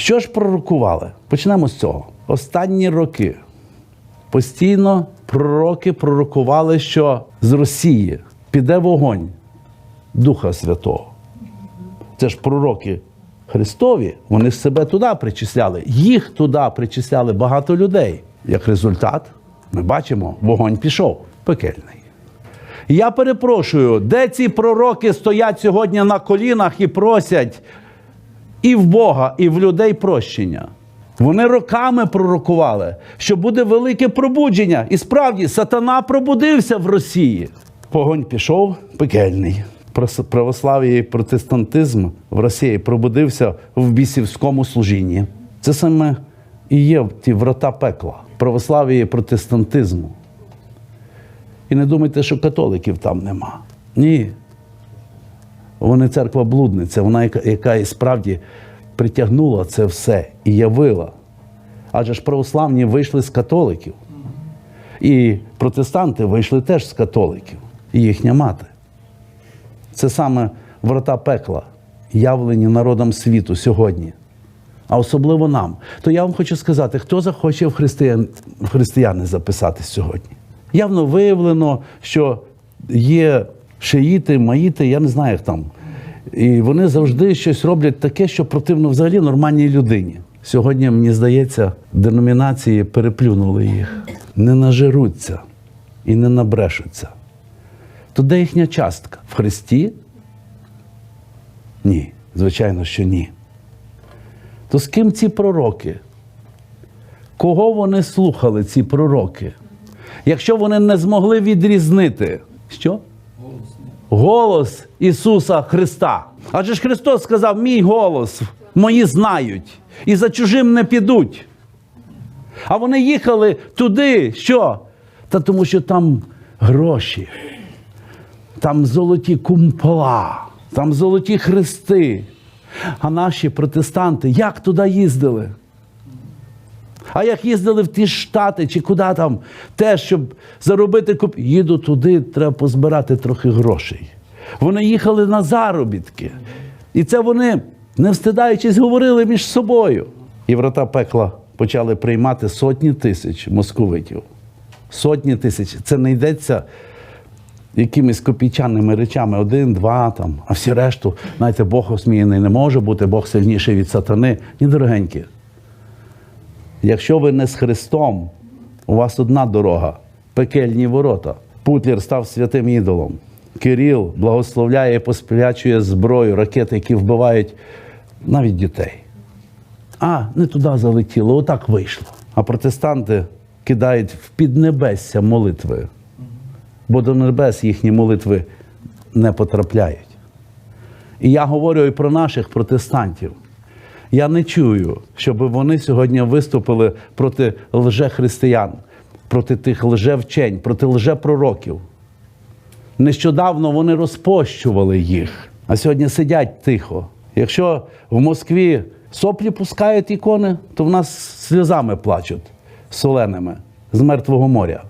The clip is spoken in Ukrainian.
Що ж пророкували? Почнемо з цього. Останні роки постійно пророки пророкували, що з Росії піде вогонь Духа Святого. Це ж пророки Христові, вони ж себе туди причисляли. Їх туди причисляли багато людей. Як результат, ми бачимо, вогонь пішов пекельний. Я перепрошую, де ці пророки стоять сьогодні на колінах і просять і в Бога, і в людей прощення. Вони роками пророкували, що буде велике пробудження. І справді сатана пробудився в Росії. Вогонь пішов пекельний. Православ'я і протестантизм в Росії пробудився в бісівському служінні. Це саме і є ті врата пекла. Православ'я і протестантизму. І не думайте, що католиків там нема. Ні. Вони церква блудниця, вона, яка, яка і справді притягнула це все і явила. Адже ж православні вийшли з католиків. І протестанти вийшли теж з католиків, і їхня мати. Це саме врата пекла, явлені народом світу сьогодні, а особливо нам. То я вам хочу сказати, хто захоче в, християн, християни записатись сьогодні. Явно виявлено, що є шиїти, маїти, я не знаю, як там. І вони завжди щось роблять таке, що противно взагалі нормальній людині. Сьогодні, мені здається, деномінації переплюнули їх, не нажируться і не набрешуться. То де їхня частка? В Христі? Ні, звичайно, що ні. То з ким ці пророки? Кого вони слухали, ці пророки? Якщо вони не змогли відрізнити, що? Голос Ісуса Христа. Адже ж Христос сказав: мій голос, мої знають, і за чужим не підуть. А вони їхали туди, що? Та тому що там гроші, там золоті кумпола, там золоті хрести. А наші протестанти як туди їздили? А як їздили в ті штати чи куди там, теж, щоб заробити куп... Їду туди, треба позбирати трохи грошей. Вони їхали на заробітки. І це вони, не встидаючись, говорили між собою. І врата пекла почали приймати сотні тисяч московитів. Сотні тисяч. Це не йдеться якимись копійчаними речами, один, два там, а всі решту, знаєте, Бог осміяний не може бути, Бог сильніший від сатани. Ні, дорогенькі. Якщо ви не з Христом, у вас одна дорога пекельні ворота. Путлер став святим ідолом. Кирил благословляє і поспрячує зброю, ракети, які вбивають навіть дітей. А, не туди залетіло, отак вийшло. А протестанти кидають в піднебесся молитви, бо до небес їхні молитви не потрапляють. І я говорю і про наших протестантів. Я не чую, щоб вони сьогодні виступили проти лжехристиян, проти тих лжевчень, проти лжепророків. Нещодавно вони розпощували їх, а сьогодні сидять тихо. Якщо в Москві соплі пускають ікони, то в нас сльозами плачуть соленими з мертвого моря.